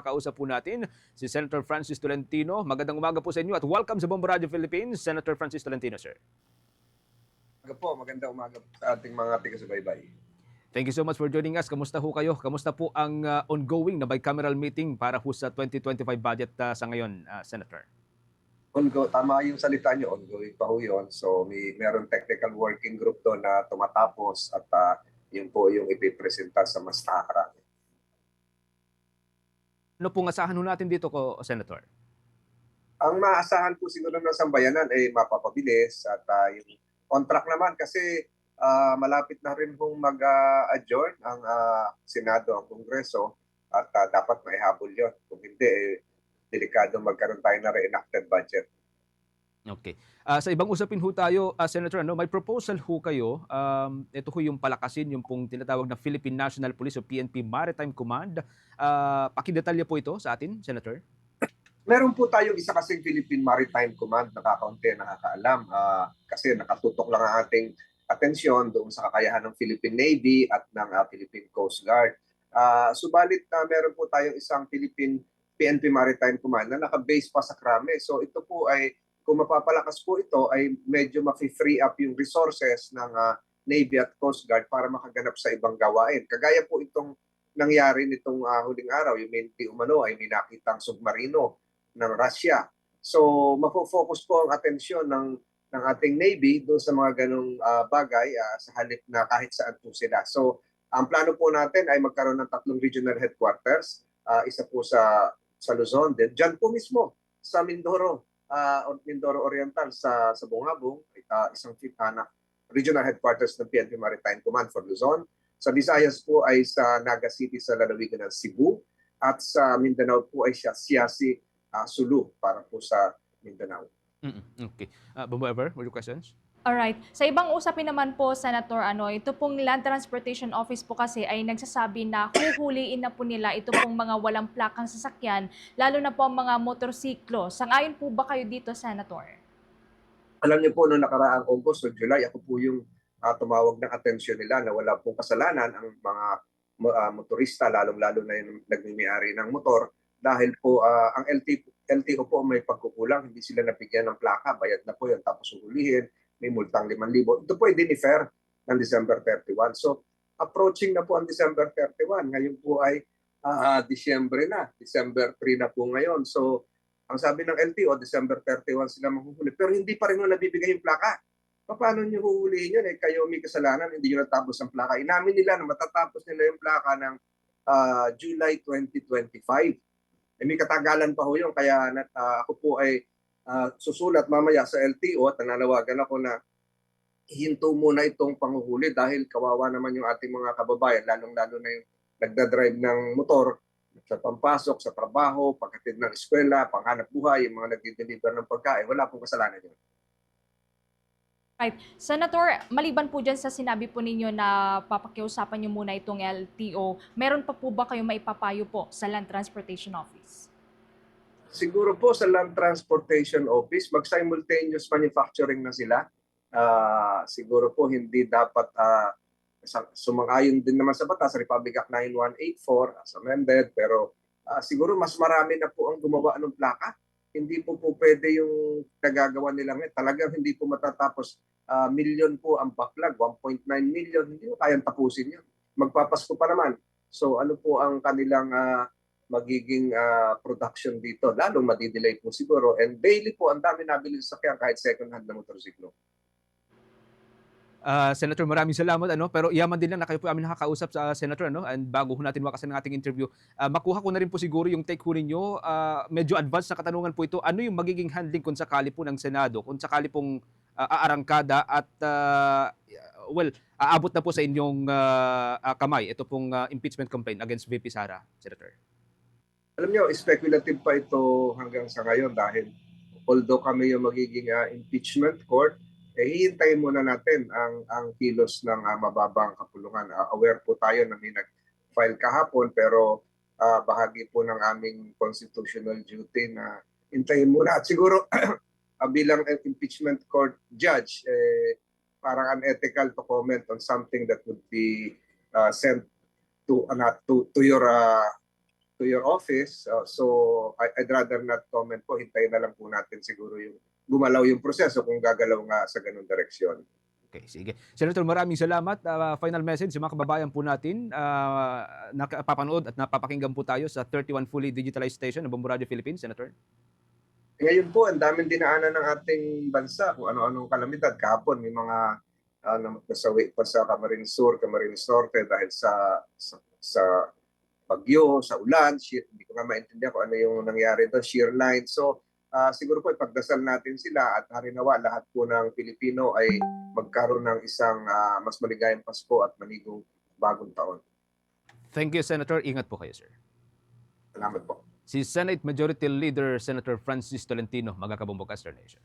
Kausap po natin si Senator Francis Tolentino. Magandang umaga po sa inyo at welcome sa Bombo Radio Philippines, Senator Francis Tolentino, sir. Umaga po, magandang umaga po sa ating mga taga-subaybay. Thank you so much for joining us. Kamusta ho kayo? Kamusta po ang uh, ongoing na bicameral meeting para ho sa 2025 budget uh, sa ngayon, uh, Senator? Ongo, tama yung salita nyo, ongoing pa ho yun. So may meron technical working group doon na tumatapos at ah, yun po yung ipipresenta sa mas nakakarami. Ano pong asahan ho natin dito ko, Senator? Ang maasahan po siguro ng sambayanan ay mapapabilis at ah, yung on track naman kasi ah, malapit na rin pong mag-adjourn ang ah, Senado, ang Kongreso at ah, dapat maihabol yun. Kung hindi, eh, delikado magkaroon tayo na reenacted budget. Okay. Ah, sa ibang usapin ho tayo, ah, Senator, ano, may proposal ho kayo. Um, ito ho yung palakasin, yung pong tinatawag na Philippine National Police o PNP Maritime Command. Ah, pakidetalya po ito sa atin, Senator. Meron po tayong isa kasing Philippine Maritime Command na kakaunti nakakaalam ah, kasi nakatutok lang ang ating atensyon doon sa kakayahan ng Philippine Navy at ng ah, Philippine Coast Guard. Ah, subalit na meron po tayong isang Philippine PNP Maritime Command na naka-base pa sa Krame. So ito po ay kung mapapalakas po ito ay medyo mafi-free up yung resources ng ah, Navy at Coast Guard para makaganap sa ibang gawain. Kagaya po itong nangyari nitong ah, huling araw, yung Menti Umano ay may nakitang submarino ng Russia. So, mafo-focus po ang atensyon ng ng ating Navy doon sa mga ganong ah, bagay ah, sa halip na kahit saan po sila. So, ang plano po natin ay magkaroon ng tatlong regional headquarters. Ah, isa po sa sa Luzon din. Diyan po mismo sa Mindoro, or Mindoro Oriental sa sa Bungabong, ah, isang uh, na regional headquarters ng PNP Maritime Command for Luzon. Sa Visayas po ay sa Naga City sa lalawigan ng Cebu at sa Mindanao po ay siya Siasi ah, Sulu para po sa Mindanao. Mm-mm. Okay. Uh, Bombo Ever, more questions? Alright. Sa ibang usapin naman po, Senator, ano, ito pong Land Transportation Office po kasi ay nagsasabi na huhuliin na po nila ito pong mga walang plakang sasakyan, lalo na po ang mga motorsiklo. Sangayon po ba kayo dito, Senator? Alam niyo po, noong nakaraang August o July, ako po yung ah, tumawag ng atensyon nila na wala pong kasalanan ang mga ah, motorista, lalong-lalo na yung nagmimiyari ng motor, dahil po ah, ang LT, LTO po may pagkukulang, hindi sila nabigyan ng plaka, bayad na po yun, tapos uhulihin, may multang 5,000. Ito po ay dinifer ng December 31. So, approaching na po ang December 31. Ngayon po ay ah, Disyembre na. December 3 na po ngayon. So, ang sabi ng LTO, December 31 sila mahuhuli. Pero hindi pa rin nung nabibigay yung plaka. Paano nyo huhulihin yun? Eh, kayo may kasalanan, hindi nyo natapos ang plaka. Inamin nila na matatapos nila yung plaka ng ah, July 2025. Eh, may katagalan pa ho yun. Kaya ah, ako po ay ah, susulat mamaya sa LTO at nananawagan ako na hinto muna itong panghuhuli dahil kawawa naman yung ating mga kababayan, lalong-lalo na yung nagdadrive ng motor sa pampasok, sa trabaho, pagkatid ng eskwela, panghanap buhay, yung mga nagdi-deliver ng pagkain, wala pong kasalanan yun. Senator, maliban po dyan sa sinabi po ninyo na papakiusapan nyo muna itong LTO, meron pa po ba kayong maipapayo po sa Land Transportation Office? Siguro po sa Land Transportation Office, mag-simultaneous manufacturing na sila. Ah, siguro po hindi dapat sa- sumang-ayon din naman sa batas, Republic Act 9184 as amended, pero ah, siguro mas marami na po ang gumawa ng plaka. Hindi po po pwede yung nagagawa nila ngayon. Talagang hindi po matatapos. Ah, million po ang backlog, 1.9 million. Hindi mo kayang tapusin yun. Magpapasko pa naman. So ano po ang kanilang ah, magiging ah, production dito. Lalong madidelay po siguro. And daily po, ang dami nabili sa sakyan kahit second hand na motorsiklo. Ah, Senator, maraming salamat. Ano? Pero yaman din lang na kayo po amin nakakausap sa Senator. Ano? And bago ho natin makasan ng ating interview, ah, makuha ko na rin po siguro yung take ho ninyo. Ah, medyo advanced na katanungan po ito. Ano yung magiging handling kung sakali po ng Senado? Kung sakali pong ah, aarangkada at ah, well, aabot na po sa inyong ah, kamay ito pong ah, impeachment complaint against VP Sara, Senator. Alam nyo, speculative pa ito hanggang sa ngayon dahil although kami yung magiging ah, impeachment court, eh hihintayin muna natin ang ang kilos ng ah, mababang kapulungan. Ah, aware po tayo na may nag-file kahapon pero ah, bahagi po ng aming constitutional duty na hintayin muna. At siguro ah, bilang impeachment court judge, eh, parang unethical to comment on something that would be ah, sent to, uh, to, to your ah, to your office. Uh, so I, I'd rather not comment po. Hintayin na lang po natin siguro yung gumalaw yung proseso kung gagalaw nga sa ganung direksyon. Okay, sige. Senator, maraming salamat. Ah, final message sa mga kababayan po natin. Uh, nakapapanood at napapakinggan po tayo sa 31 fully digitalized station ng Bombo Radio Philippines, Senator. Ngayon po, ang daming dinaanan ng ating bansa kung ano-anong kalamidad. Kahapon, may mga uh, nasawi pa sa Camarines Sur, Camarines Norte dahil sa, sa, sa bagyo, sa ulan. Sheer, hindi ko nga maintindihan kung ano yung nangyari doon, shear line. So, ah, siguro po ipagdasal natin sila at harinawa lahat po ng Pilipino ay magkaroon ng isang ah, mas maligayang Pasko at manigong bagong taon. Thank you, Senator. Ingat po kayo, sir. Salamat po. Si Senate Majority Leader Senator Francis Tolentino, magkakabombo Caster Nation.